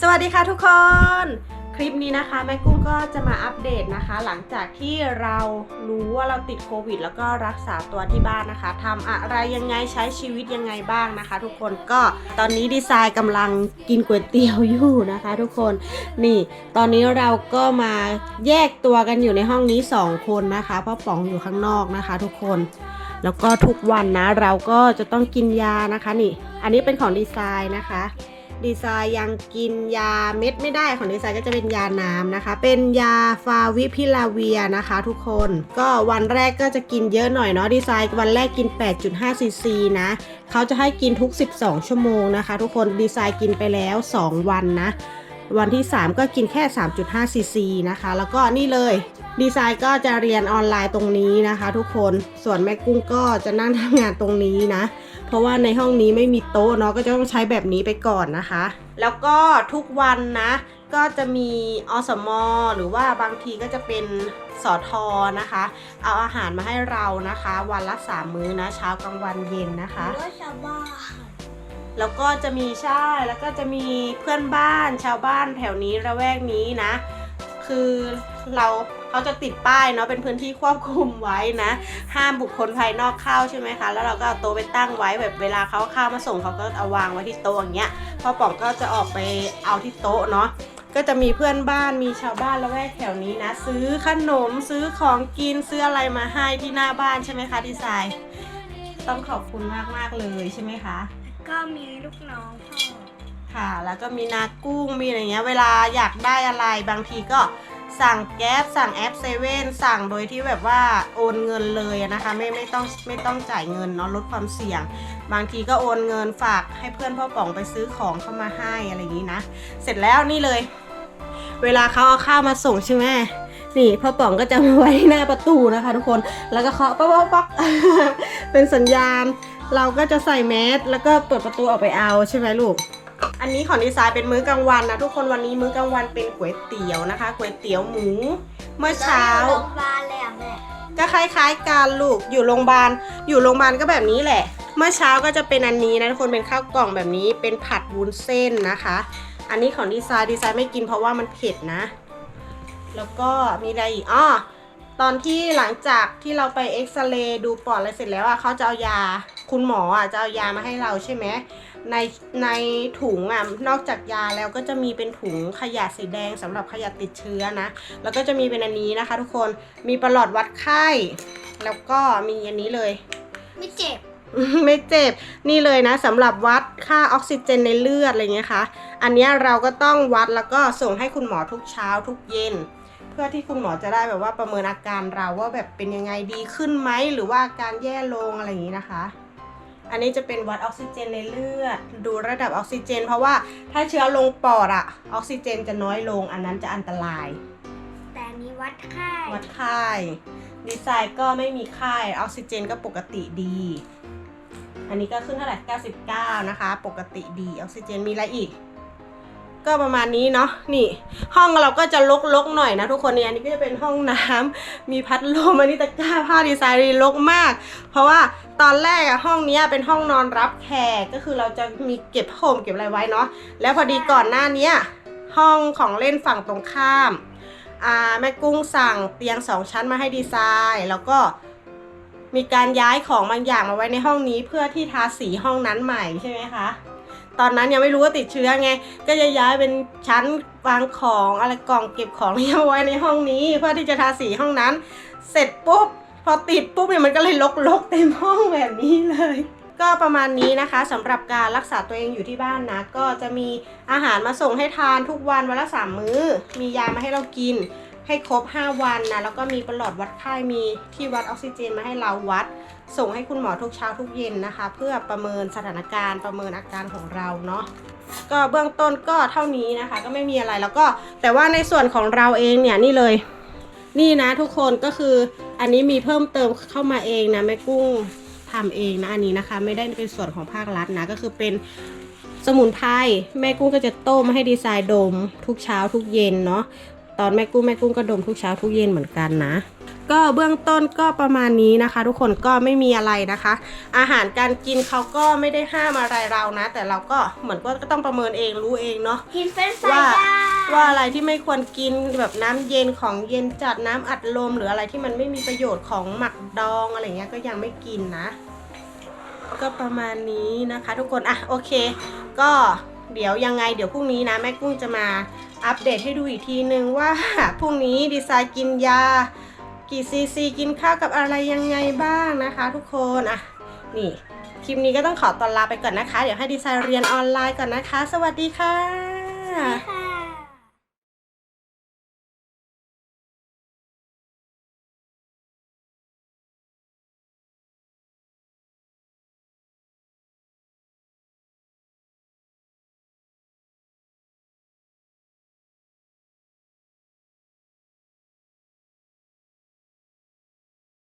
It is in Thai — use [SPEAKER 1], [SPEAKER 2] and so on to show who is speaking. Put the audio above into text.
[SPEAKER 1] สวัสดีค่ะทุกคน คลิปนี้นะคะแม่กุ้งก็จะมาอัปเดตนะคะ หลังจากที่เรารู้ว่าเราติดโควิด แล้วก็รักษาตัวที่บ้านนะคะทำอะไรยังไงใช้ชีวิตยังไงบ้างนะคะ ทุกคนก็ตอนนี้ดีไซน์กำลังกินก๋วยเตี๋ยวอยู่นะคะ ทุกคนนี่ตอนนี้เราก็มาแยกตัวกันอยู่ในห้องนี้ 2 คนนะคะเพราะป๋องอยู่ข้างนอกนะคะ ทุกคนแล้วก็ทุกวันนะเราก็จะต้องกินยานะคะนี่ อันนี้เป็นของดีไซน์นะคะ ดีไซน์ยังกินยาเม็ดไม่ได้ของดีไซน์ก็จะเป็นยาน้ำนะคะ เป็นยาฟาวิพิลาเวียนะคะทุกคน ก็วันแรกก็จะกินเยอะหน่อยเนาะดีไซน์วันแรกกิน 8.5ซีซีนะเขาจะให้กินทุก 12 ชั่วโมงนะคะ ทุกคนดีไซน์กินไปแล้ว 2 วันนะวันที่ 3 ก็กินแค่ 3.5ซีซีนะคะ แล้วก็นี่เลย ดีไซน์ก็จะเรียนออนไลน์ตรงนี้นะคะ ทุกคน ส่วนแม่กุ้งก็จะนั่งทำงานตรงนี้นะ เพราะว่าในห้องนี้ไม่มีโต๊ะเนาะก็จะต้องใช้แบบนี้ไปก่อนนะคะ แล้วก็ทุกวันนะ ก็จะมีอสมหรือว่าบางทีก็จะเป็นสอทอนะคะ เอาอาหารมาให้เรานะคะ วันละสามมื้อนะเช้ากลางวันเย็นนะคะ
[SPEAKER 2] หรือว่าชาวบ้าน
[SPEAKER 1] แล้วก็จะมีใช่แล้วก็จะมีเพื่อนบ้านชาวบ้านแถวนี้ระแวกนี้นะ คือเรา เขาจะติดป้ายเนาะเป็นพื้นที่ควบคุมไว้นะ ห้ามบุคคลภายนอกเข้าใช่ไหมคะ แล้วเราก็เอาโต๊ะไปตั้งไว้แบบเวลาเขาเข้ามาส่งเขาก็เอาวางไว้ที่โต๊ะอย่างเงี้ยพอป๋องก็จะออกไปเอาที่โต๊ะเนาะก็จะมีเพื่อนบ้านมีชาวบ้านละแวกแถวนี้นะ ซื้อขนมซื้อของกินซื้ออะไรมาให้ที่หน้าบ้านใช่ไหมคะดีไซน์ ต้องขอบคุณมากมากๆเลยใช่ไหมคะ
[SPEAKER 2] ก็มีลูกน้องพ่อ
[SPEAKER 1] ค่ะ แล้วก็มีนากุ้งมีอะไรเงี้ย เวลาอยากได้อะไรบางทีก็ สั่งแก๊สสั่งแอปเซเว่นสั่งโดยที่แบบว่าโอนเงินเลยนะคะ ไม่ไม่ต้องไม่ต้องจ่ายเงินเนาะลดความเสี่ยง บางทีก็โอนเงินฝากให้เพื่อนพ่อป๋องไปซื้อของเข้ามาให้อะไรอย่างนี้นะ เสร็จแล้วนี่เลย เวลาเขาเอาข้าวมาส่งใช่ไหมนี่พ่อป๋องก็จะมาไว้หน้าประตูนะคะ ทุกคนแล้วก็เคาะป๊อกป๊อกป๊อกเป็นสัญญาณ เราก็จะใส่แมสแล้วก็เปิดประตูออกไปเอาใช่ไหมลูก อันนี้ของดีไซน์เป็นมื้อกลางวันนะทุกคนวันนี้มื้อกลางวันเป็นก๋วยเตี๋ยวนะคะก๋วยเตี๋ยวหมู เมื่อเช้า
[SPEAKER 2] โรงพยาบาลเลยอะแม่
[SPEAKER 1] ก็คล้ายๆกันลูกอยู่โรงพยาบาลอยู่โรงพยาบาลก็แบบนี้แหละ เมื่อเช้าก็จะเป็นอันนี้นะทุกคนเป็นข้าวกล่องแบบนี้เป็นผัดวุ้นเส้นนะคะ อันนี้ของดีไซน์ดีไซน์ไม่กินเพราะว่ามันเผ็ดนะ แล้วก็มีอะไรอีกอ้อตอนที่หลังจากที่เราไปเอ็กซเรย์ดูปอดอะไรเสร็จแล้วอะเขาจะเอายา คุณหมออะจะเอายามาให้เราใช่ไหม ในในถุงอะนอกจากยาแล้วก็จะมีเป็นถุงขยะสีแดงสำหรับขยะติดเชื้อนะ แล้วก็จะมีเป็นอันนี้นะคะ ทุกคนมีประหลอดวัดไข้ แล้วก็มีอันนี้เลย
[SPEAKER 2] ไม่เจ็บ
[SPEAKER 1] ไม่เจ็บ นี่เลยนะสำหรับวัดค่าออกซิเจนในเลือดอะไรเงี้ยคะอันเนี้ยเราก็ต้องวัดแล้วก็ส่งให้คุณหมอทุกเช้าทุกเย็น เพื่อที่คุณหมอจะได้แบบว่าประเมินอาการเราว่าแบบเป็นยังไงดีขึ้นไหมหรือว่าอาการแย่ลงอะไรอย่างนี้นะคะ อันนี้จะเป็นวัดออกซิเจนในเลือด ดูระดับออกซิเจน เพราะว่าถ้าเชื้อลงปอดอะออกซิเจนจะน้อยลง อันนั้นจะอันตราย
[SPEAKER 2] แต่อันนี้วัดไข้
[SPEAKER 1] วัดไข้ดีไซน์ก็ไม่มีไข้ออกซิเจนก็ปกติดี อันนี้ก็ขึ้นเท่าไหร่ 99 นะคะ ปกติดีออกซิเจนมีอะไรอีก ก็ประมาณนี้เนาะนี่ ห้องเราก็จะลกๆหน่อยนะทุกคนเนี่ยอันนี้ก็จะเป็นห้องน้ำมีพัดลมอันนี้ตะกร้าผ้าดีไซน์รกมาก เพราะว่าตอนแรกอะห้องนี้เป็นห้องนอนรับแขกก็คือเราจะมีเก็บผ้าห่มเก็บอะไรไว้เนาะแล้วพอดีก่อนหน้าเนี้ห้องของเล่นฝั่งตรงข้ามอ่าแม่กุ้งสั่งเตียงสองชั้นมาให้ดีไซน์ แล้วก็มีการย้ายของบางอย่างมาไว้ในห้องนี้เพื่อที่ทาสีห้องนั้นใหม่ใช่ไหมคะ ตอนนั้นยังไม่รู้ว่าติดเชื้อไง ก็จะย้ายเป็นชั้นวางของอะไรกล่องเก็บของที่เอาไว้ในห้องนี้ เพื่อที่จะทาสีห้องนั้น เสร็จปุ๊บพอติดปุ๊บเนี่ยมันก็เลยลกๆเต็มห้องแบบนี้เลยก็ประมาณนี้นะคะสำหรับการรักษาตัวเองอยู่ที่บ้านนะ ก็จะมีอาหารมาส่งให้ทานทุกวันวันละสามมื้อ มียามาให้เรากิน ให้ครบ 5 วันนะ แล้วก็มีประหลอดวัดไข้มีที่วัดออกซิเจนมาให้เราวัด ส่งให้คุณหมอทุกเช้าทุกเย็นนะคะ เพื่อประเมินสถานการณ์ประเมินอาการของเราเนาะก็เบื้องต้นก็เท่านี้นะคะ ก็ไม่มีอะไรแล้วก็แต่ว่าในส่วนของเราเองเนี่ยนี่เลย นี่นะทุกคนก็คืออันนี้มีเพิ่มเติมเข้ามาเองนะแม่กุ้งทำเองนะอันนี้นะคะ ไม่ได้เป็นส่วนของภาครัฐนะก็คือเป็นสมุนไพรแม่กุ้งก็จะต้มให้ดีไซน์ดมทุกเช้าทุกเย็นเนาะ ตอนแม่กุ้งแม่กุ้งก็ดมทุกเช้าทุกเย็นเหมือนกันนะ ก็เบื้องต้นก็ประมาณนี้นะคะ ทุกคนก็ไม่มีอะไรนะคะ อาหารการกินเขาก็ไม่ได้ห้ามอะไรเรานะ แต่เราก็เหมือนก็ต้องประเมินเองรู้เองเนาะ
[SPEAKER 2] กินเฟรนช์ฟราย
[SPEAKER 1] ว่า
[SPEAKER 2] ได้
[SPEAKER 1] ว่าอะไรที่ไม่ควรกินแบบน้ำเย็นของเย็นจัดน้ำอัดลม หรืออะไรที่มันไม่มีประโยชน์ของหมักดองอะไรเงี้ยก็ยังไม่กินนะ ก็ประมาณนี้นะคะ ทุกคนอะโอเค ก็เดี๋ยวยังไงเดี๋ยวพรุ่งนี้นะแม่กุ้งจะมา อัปเดตให้ดูอีกทีนึงว่าพรุ่งนี้ดีไซน์กินยา กี่ซีซีกินข้าวกับอะไรยังไงบ้างนะคะ ทุกคนอะนี่คลิปนี้ก็ต้องขอตอนลาไปก่อนนะคะ เดี๋ยวให้ดีไซน์เรียนออนไลน์ก่อนนะคะ สวัสดี
[SPEAKER 2] ค่ะ